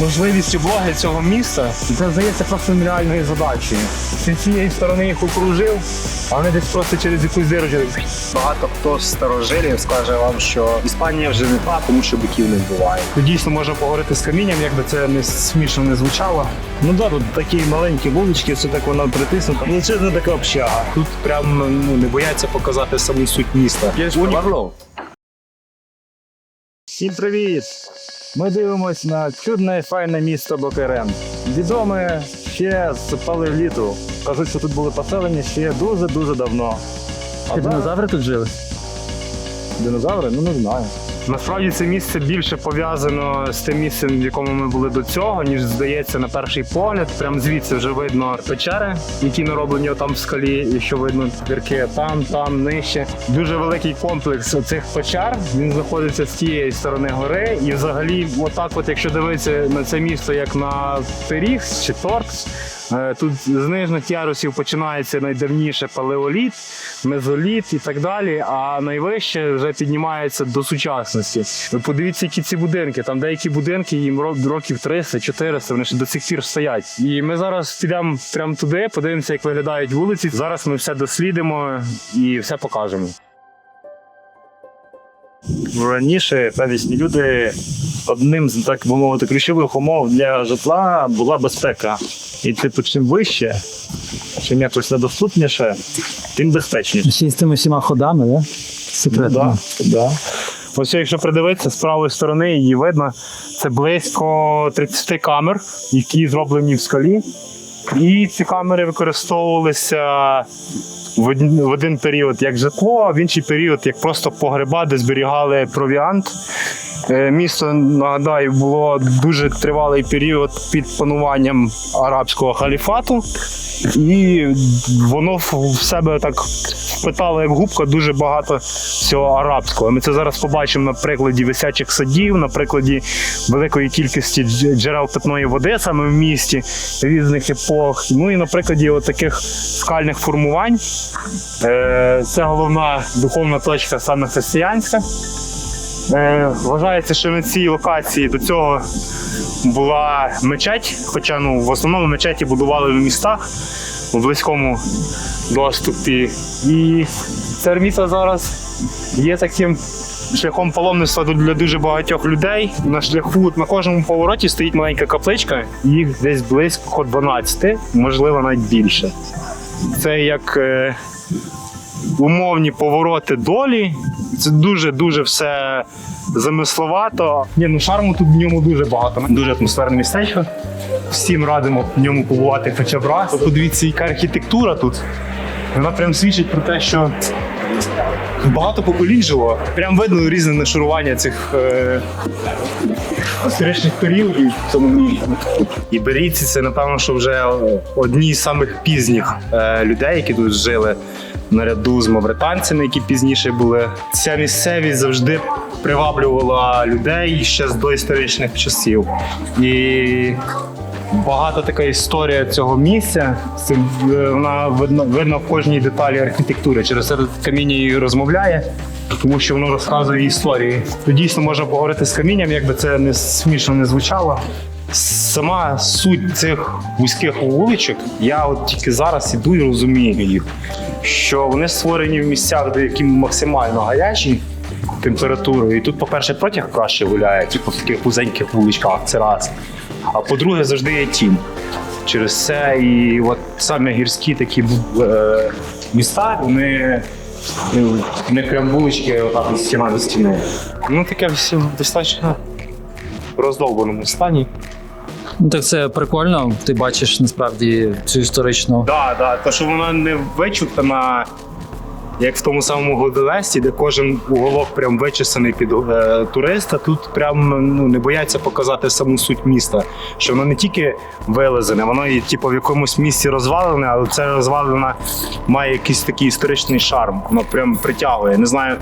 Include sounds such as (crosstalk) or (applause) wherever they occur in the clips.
можливість облоги цього міста, це здається просто нереальною задачею. З цієї сторони їх окружив, а вони десь просто через якусь дирочку. Багато хто з старожилів скаже вам, що Іспанія вже не та, тому що биків не вбиває. Тут дійсно можна поговорити з камінням, як би це не смішно не звучало. Ну да, тут такі маленькі вулички, все так воно притиснуто. Величезна така общага. Тут прям ну, не бояться показати саму суть міста. Всім привіт! Ми дивимось на чудне і файне місто Бокерен. Відоме ще з палеоліту. Кажуть, що тут були поселені ще дуже-дуже давно. А динозаври тут жили? Динозаври? Ну не знаю. Насправді це місце більше пов'язано з тим місцем, в якому ми були до цього, ніж здається на перший погляд. Прям звідси вже видно печери, які нароблені там в скалі, і що видно дірки там, там, нижче. Дуже великий комплекс цих печер. Він знаходиться з тієї сторони гори. І взагалі, отак, от якщо дивитися на це місто як на пиріг чи торт. Е, Тут з нижніх ярусів починається найдавніше палеоліт, мезоліт і так далі. А найвище вже піднімається до сучасності. Ви подивіться, які ці будинки. Там деякі будинки їм років 300-400, вони ще до сих пір стоять. І ми зараз підемо прямо туди, подивимося, як виглядають вулиці. Зараз ми все дослідимо і все покажемо. Раніше первісні люди одним з так би мовити ключових умов для житла була безпека. І типу, чим вище, чим якось недоступніше, тим безпечніше. Ще й з тими всіма ходами, да? Секретно. Да, да. Ось якщо придивитися з правої сторони, її видно. Це близько 30 камер, які зроблені в скалі. І ці камери використовувалися в один, в один період як житло, а в інший період як просто погреба, де зберігали провіант. Е, Місто, нагадаю, було дуже тривалий період під пануванням арабського халіфату, і воно в себе так впитало як губка дуже багато всього арабського. Ми це зараз побачимо на прикладі висячих садів, на прикладі великої кількості джерел питної води саме в місті різних епох. Ну і на прикладі от таких скальних формувань. Е, Це головна духовна точка саме християнська. Е, Вважається, що на цій локації до цього була мечеть, хоча ну, в основному мечеті будували в містах у близькому доступі. І це місто зараз є таким шляхом паломництва для дуже багатьох людей. На шляху на кожному повороті стоїть маленька капличка, їх десь близько 12, можливо, навіть більше. Це як е, умовні повороти долі. Це дуже-дуже все замисловато. Ні, ну шарму тут в ньому дуже багато. Дуже атмосферне містечко. Всім радимо в ньому побувати хоча б раз. Подивіться, яка архітектура тут. Вона прям свідчить про те, що багато поколінь жило. Прям видно різне нашарування цих е, історичних періодів і місті. Іберійці це, напевно, що вже одні з самих пізніх е, людей, які тут жили наряду з мавританцями, які пізніше були. Ця місцевість завжди приваблювала людей ще з доісторичних часів. І багата така історія цього місця. Е, вона видно, видно в кожній деталі архітектури. Через це каміння і розмовляє. Тому що воно розказує історії. Тут дійсно можна поговорити з камінням, якби це не смішно не звучало. Сама суть цих вузьких вуличок, я от тільки зараз іду і розумію їх, що вони створені в місцях, де які максимально гарячі температурою. І тут, по-перше, протяг краще гуляє, типу в таких вузеньких вуличках, це раз. А по-друге, завжди є тінь. Через це і от саме гірські такі е, міста, вони ну, не прям вулички, отак от стіна до стіни. Ну таке все достатньо в роздовбаному стані. Ну так це прикольно. Ти бачиш насправді цю історичну. Так, так, то що вона не вичухана, як в тому самому Гладелесті, де кожен уголок прям вичесаний під е, туриста. Тут прям ну, не бояться показати саму суть міста. Що воно не тільки вилазене, воно і типу, в якомусь місці розвалене, але це розвалена має якийсь такий історичний шарм. Воно прям притягує. Не знаю.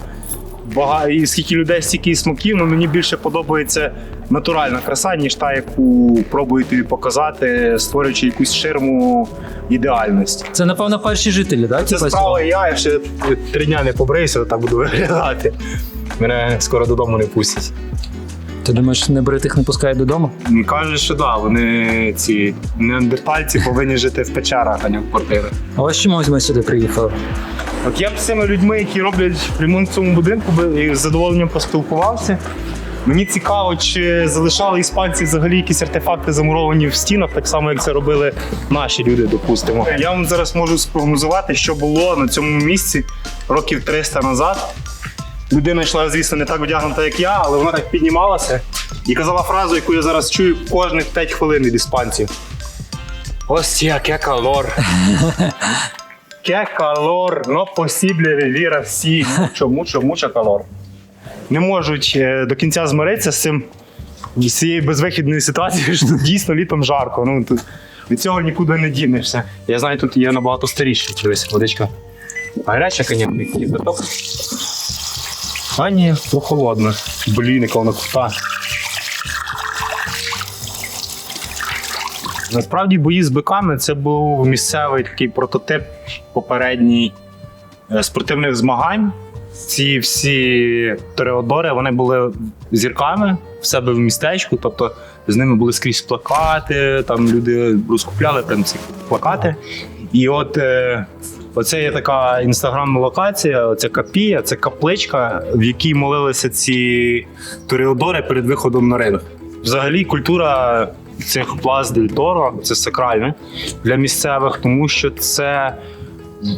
Бага... І скільки людей, стільки і смаків, ну мені більше подобається натуральна краса, ніж та, яку пробують тобі показати, створюючи якусь ширму ідеальності. Це, напевно, перші жителі, так? Це справа я, я ще три дня не побрився, так буду виглядати. Мене скоро додому не пустять. Ти думаєш, небритих не пускають додому? Кажуть, що да, вони ці неандертальці повинні жити в печерах, а не в квартирах. А ось чому ми сюди приїхали? От я б з цими людьми, які роблять ремонт в цьому будинку, і з задоволенням поспілкувався. Мені цікаво, чи залишали іспанці взагалі якісь артефакти замуровані в стінах, так само як це робили наші люди, допустимо. Я вам зараз можу спрогнозувати, що було на цьому місці років 300 назад. Людина йшла, звісно, не так одягнута, як я, але вона так піднімалася і казала фразу, яку я зараз чую кожних 5 хвилин від іспанців. Ось яке калор. (laughs) Ке калор, но посібле віра всі. Mucho, mucho, mucho калор. Не можуть е, до кінця змиритися з цим з цією безвихідною ситуацією, що дійсно літом жарко. Ну, тут від цього нікуди не дінешся. Я знаю, тут є набагато старіші. Дивись, водичка. Гаряча, звісно. А ні, прохолодно. Блін, яка вона крута. Насправді бої з биками це був місцевий такий прототип попередній е, спортивних змагань. Ці всі тореодори вони були зірками в себе в містечку, тобто з ними були скрізь плакати, там люди розкупляли прям ці плакати. І от е, оце є така інстаграмна локація, це капія, це капличка, в якій молилися ці тореодори перед виходом на ринок. Взагалі культура цих плаз дель Торо це сакральне для місцевих, тому що це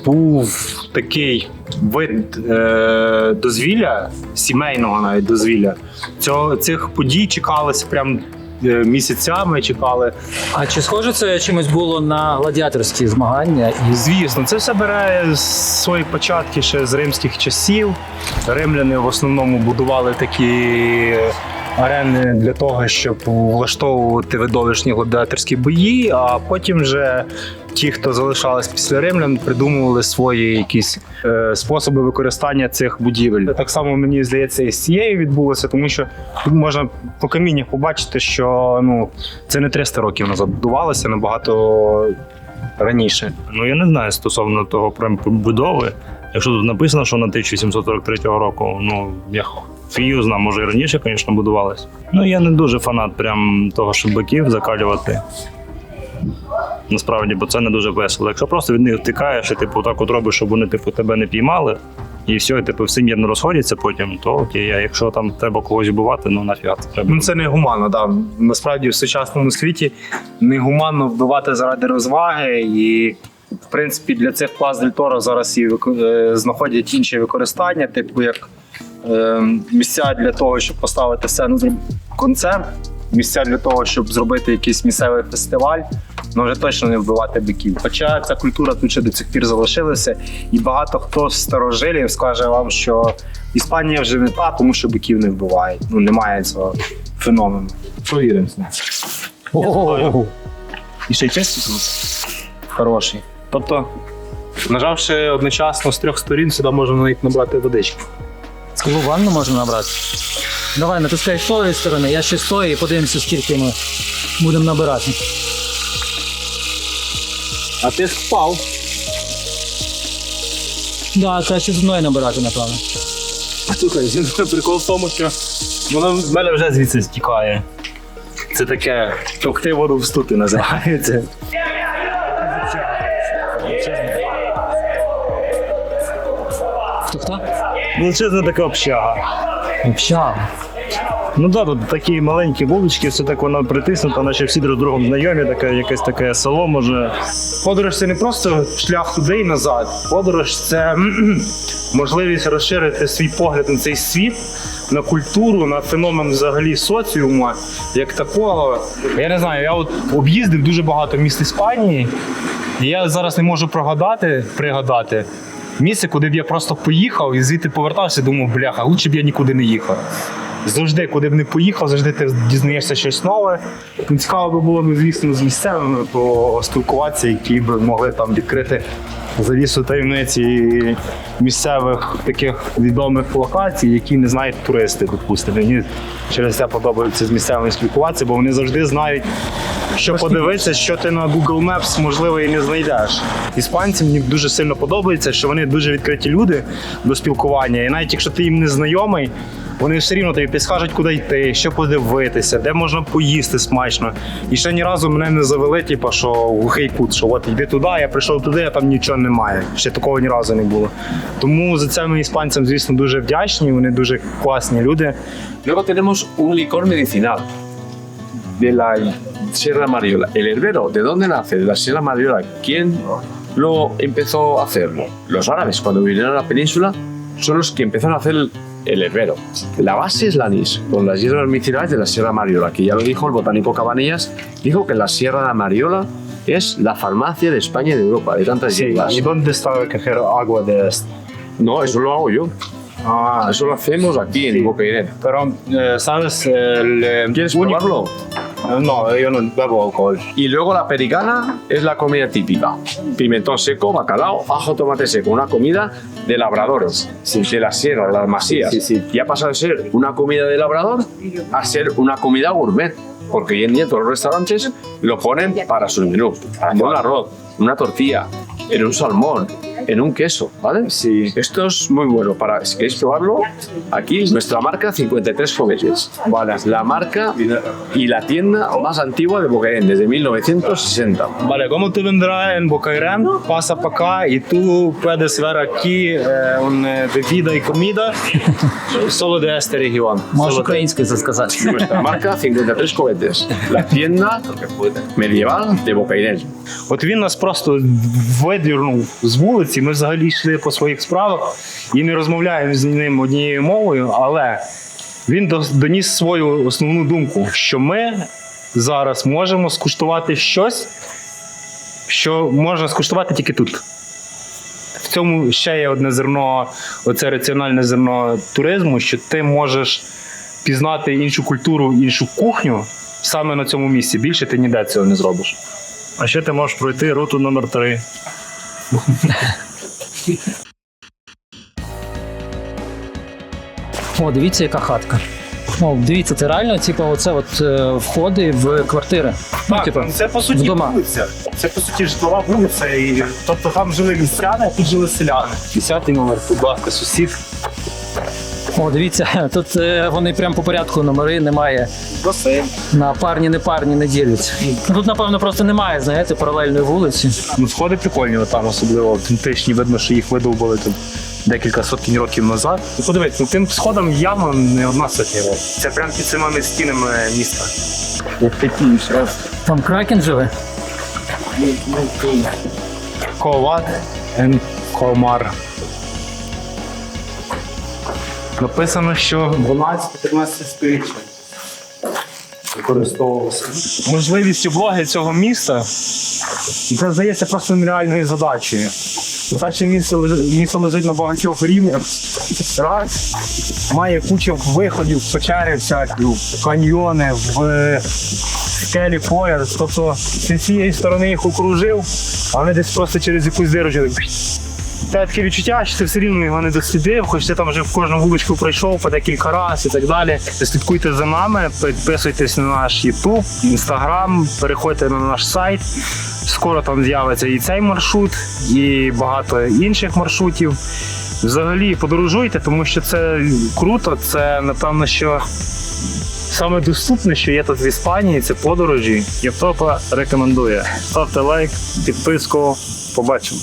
був такий вид е, дозвілля, сімейного навіть дозвілля. Цього, цих подій чекалося прям е, місяцями, чекали. А чи схоже це чимось було на гладіаторські змагання? І Звісно, це все бере свої початки ще з римських часів. Римляни в основному будували такі арени для того, щоб влаштовувати видовищні гладіаторські бої, а потім вже ті, хто залишались після римлян, придумували свої якісь е, способи використання цих будівель. Так само мені здається, і з цією відбулося, тому що тут можна по каміннях побачити, що ну це не 300 років назад будувалося набагато раніше. Ну я не знаю стосовно того прям побудови. Якщо тут написано, що на 1743 року, ну я фію може і раніше, звісно, будувалось. Ну я не дуже фанат прям того, щоб биків закалювати. Насправді, бо це не дуже весело. Якщо просто від них втикаєш і типу так от робиш, щоб вони типу тебе не піймали, і все, і типу всі мірно розходяться потім, то окей. А якщо там треба когось вбивати, ну нафіга це треба. Ну це не гуманно, да. Насправді в сучасному світі не гуманно вбивати заради розваги, і в принципі для цих плаз дель Торо зараз і е, знаходять інші використання, типу як місця для того, щоб поставити сцену, зробити концерт, місця для того, щоб зробити якийсь місцевий фестиваль. Ну вже точно не вбивати биків. Хоча ця культура тут ще до цих пір залишилася, і багато хто з старожилів скаже вам, що Іспанія вже не та, тому що биків не вбивають. Ну немає цього феномену. Провіримо. І ще й чистий Хороший. Тобто, нажавши одночасно з трьох сторін, сюди можна навіть набрати водички. Цілу ванну можна набрати? Давай, натискай з тої сторони, я ще з тої і подивимося, скільки ми будемо набирати. А ти впав. Да, краще з одної набирати, напевно. Слухай, (laughs) прикол в тому, що воно в мене вже звідси стікає. Це таке товкти воду в стути називається. Величезна така общага. Общага. Ну да, тут такі маленькі вулички, все так воно притиснуто, наче всі друг з другом знайомі, таке якесь таке село може. Подорож це не просто шлях туди і назад. Подорож це можливість розширити свій погляд на цей світ, на культуру, на феномен взагалі соціуму як такого. Я не знаю, я от об'їздив дуже багато міст Іспанії, і я зараз не можу прогадати, пригадати. Місце, куди б я просто поїхав і звідти повертався, думав, бляха, лучше б я нікуди не їхав. Завжди, куди б не поїхав, завжди ти дізнаєшся щось нове. Ну, Цікаво би було, ну, звісно, з місцевими поспілкуватися, які б могли там відкрити завісу таємниці місцевих таких відомих локацій, які не знають туристи, допустимо. Мені через це подобається з місцевими спілкуватися, бо вони завжди знають, що подивитися, що ти на Google Maps, можливо, і не знайдеш. Іспанцям мені дуже сильно подобається, що вони дуже відкриті люди до спілкування. І навіть якщо ти їм не знайомий, Вони все рівно тобі підскажуть, куди йти, що подивитися, де можна поїсти смачно. І ще ні разу мене не завели, типу, що глухий кут, що от йди туди, я прийшов туди, а там нічого немає. Ще такого ні разу не було. Тому за це ми іспанцям, звісно, дуже вдячні. Вони дуже класні люди. Luego tenemos un licor medicinal de la Sierra Mariola. El herbero, ¿de dónde nace? De la Sierra Mariola. ¿Quién lo empezó a hacerlo? Los árabes, cuando vinieron a la península, son los que empezaron a hacer el, el herbero. La base es la anís, con las hierbas medicinales de la Sierra Mariola, que ya lo dijo el botánico Cabanillas, dijo que la Sierra de Mariola es la farmacia de España y de Europa, de tantas hierbas. ¿Y dónde está coger agua de esto? No, eso lo hago yo. Ah, Eso lo hacemos aquí en Bocairén. pero eh, sabes el ¿Quieres único- probarlo? No, yo no bebo alcohol. Y luego la pericana es la comida típica. Pimentón seco, bacalao, ajo, tomate seco. Una comida de labradores, de la sierra, las masías. Y ha pasado de ser una comida de labrador a ser una comida gourmet. Porque hoy en día todos los restaurantes lo ponen para sus menús. En un arroz, una tortilla, en un salmón, en un queso, ¿vale? Sí. Esto es muy bueno. Para, si queréis probarlo, aquí nuestra marca 53 Foguetes. Vale. La marca y la tienda más antigua de Bocairén, desde 1960. Vale, como tú vendrás en Bocairén, pasa para acá y tú puedes ver aquí eh, una bebida y comida (laughs) solo de este región. Можеш Solo de- українською це сказати. Nuestra marca 53 Cohetes. La tienda medieval de Bocairén. От він нас просто видірнув з вулиці. Ми взагалі йшли по своїх справах і не розмовляємо з ним однією мовою, але він доніс свою основну думку, що ми зараз можемо скуштувати щось, що можна скуштувати тільки тут. В цьому ще є одне зерно, оце раціональне зерно туризму, що ти можеш пізнати іншу культуру, іншу кухню саме на цьому місці. Більше ти ніде цього не зробиш. А ще ти можеш пройти руту номер 3 (laughs) О, дивіться, яка хатка. О, дивіться, це реально, типу, оце от е, входи в квартири. Ну, Так, типу, це по суті вдома. вулиця. Це по суті житлова вулиця. І, тобто там жили містяни, а тут жили селяни. Десятий номер, будь ласка, сусід. О, дивіться, (laughs) тут е, вони прям по порядку номери немає. Басейн. На парні, не парні не діляться. Ну, Тут, напевно, просто немає, знаєте, паралельної вулиці. Ну, сходи прикольні, там особливо автентичні. Видно, що їх видовбали тут декілька сотень років назад. Ну, подивись, ну тим сходом явно не одна сотня років. Це прям під самими стінами міста. Як такі раз. Там кракен живе. Коват and Комар. Написано, що 12-13 століття використовувалося. Можливість облоги цього міста це здається просто нереальною задачею. Задача місто, місто лежить на багатьох рівнях. Раз, має кучу виходів, в печери всякі, в каньйони, в е, скелі пояс. Тобто з цієї сторони їх окружив, а вони десь просто через якусь дирочку. Те таке відчуття, що ти все рівно його не дослідив, хоч ти там вже в кожну вуличку пройшов по декілька разів і так далі. Слідкуйте за нами, підписуйтесь на наш YouTube, Instagram, переходьте на наш сайт. Скоро там з'явиться і цей маршрут, і багато інших маршрутів. Взагалі подорожуйте, тому що це круто. Це напевно, що саме доступне, що є тут в Іспанії, це подорожі. Євтопа рекомендує. Ставте лайк, підписку. Побачимо.